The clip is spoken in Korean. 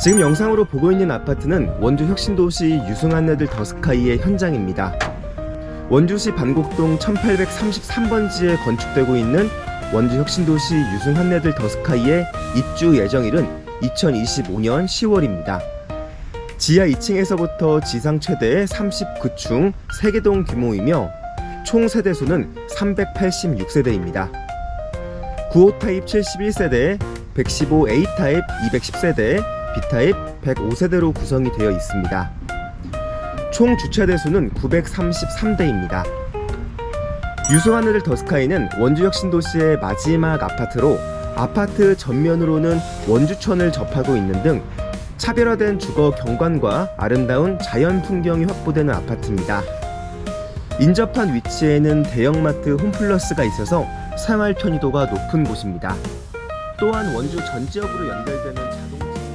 지금 영상으로 보고 있는 아파트는 원주 혁신도시 유승한네들 더스카이의 현장입니다. 원주시 반곡동 1833번지에 건축되고 있는 원주 혁신도시 유승한네들 더스카이의 입주 예정일은 2025년 10월입니다. 지하 2층에서부터 지상 최대의 39층 3개동 규모이며 총 세대수는 386세대입니다. 9호 타입 71세대, 115A 타입 210세대, B 타입 105세대로 구성이 되어 있습니다. 총 주차 대수는 933대입니다. 유수하늘 더스카이는 원주 혁신도시의 마지막 아파트로 아파트 전면으로는 원주천을 접하고 있는 등 차별화된 주거 경관과 아름다운 자연 풍경이 확보되는 아파트입니다. 인접한 위치에는 대형마트 홈플러스가 있어서 생활 편의도가 높은 곳입니다. 또한 원주 전 지역으로 연결되는